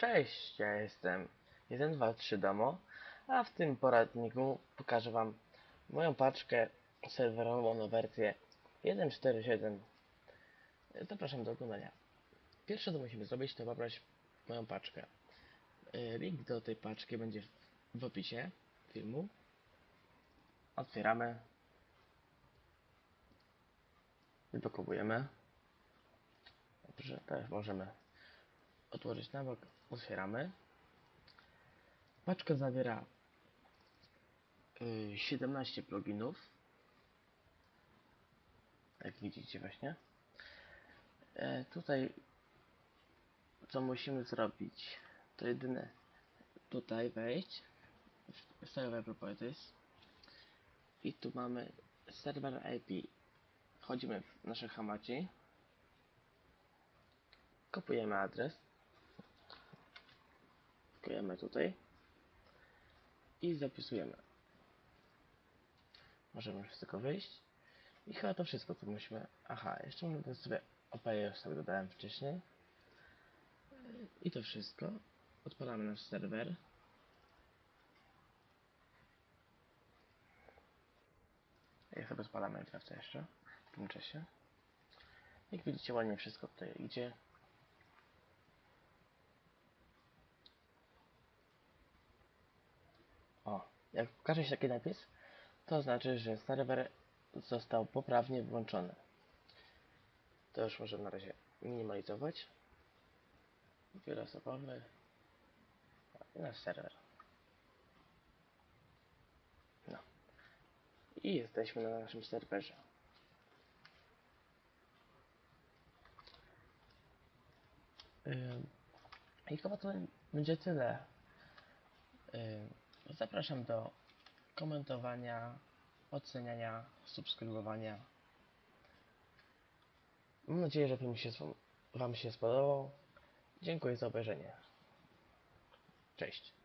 Cześć, ja jestem 123 Domo, a w tym poradniku pokażę Wam moją paczkę serwerową na wersję 1.4.7. Zapraszam do oglądania. Pierwsze co musimy zrobić to pobrać moją paczkę. Y, Link do tej paczki będzie w opisie filmu. Otwieramy. Wypakowujemy. Dobrze, teraz możemy odłożyć na bok, otwieramy. Paczka zawiera y, 17 pluginów. Jak widzicie właśnie. E, tutaj co musimy zrobić to jedyne tutaj wejść w server properties i tu mamy serwer IP wchodzimy w nasze hamaci kopiujemy adres wklejamy tutaj i zapisujemy. Możemy już tego wyjść. I chyba to wszystko, co musimy. Aha, jeszcze mamy sobie OP, już sobie dodałem wcześniej. I to wszystko. Odpalamy nasz serwer. Ja sobie Minecraft jeszcze w tym czasie. Jak widzicie, ładnie wszystko tutaj idzie. O, jak pokaże się taki napis, to znaczy, że serwer został poprawnie włączony. To już możemy na razie minimalizować. Wielosobowy i nasz serwer. No. I jesteśmy na naszym serwerze. I chyba to będzie tyle. Zapraszam do komentowania, oceniania, subskrybowania. Mam nadzieję, że film się, Wam się spodobał. Dziękuję za obejrzenie. Cześć.